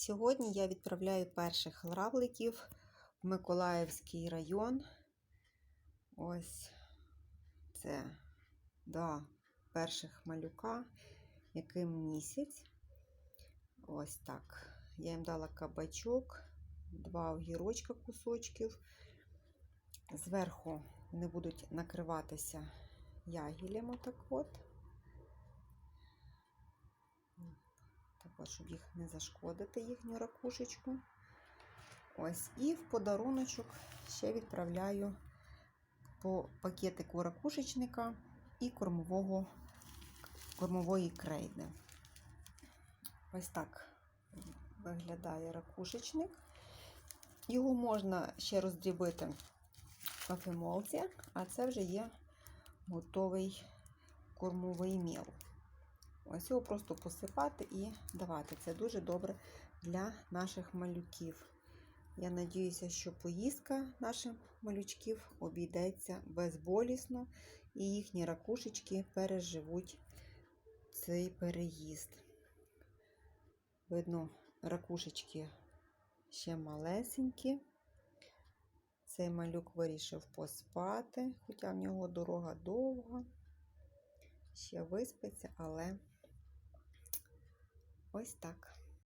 Сьогодні я відправляю перших равликів в Миколаївський район. Ось це два перших малюка, яким місяць. Ось так. Я їм дала кабачок, два огірочка кусочків. Зверху вони будуть накриватися ягілем отак от. Також, щоб їх не зашкодити, їхню ракушечку. Ось, і в подаруночок ще відправляю по пакетику ракушечника і кормового, кормової крейди. Ось так виглядає ракушечник. Його можна ще роздрібити в кофемолці, а це вже є готовий кормовий міл. Ось його просто посипати і давати. Це дуже добре для наших малюків. Я надіюся, що поїздка наших малючків обійдеться безболісно і їхні ракушечки переживуть цей переїзд. Видно, ракушечки ще малесенькі. Цей малюк вирішив поспати, хоча в нього дорога довга. Ще виспиться, але ось так.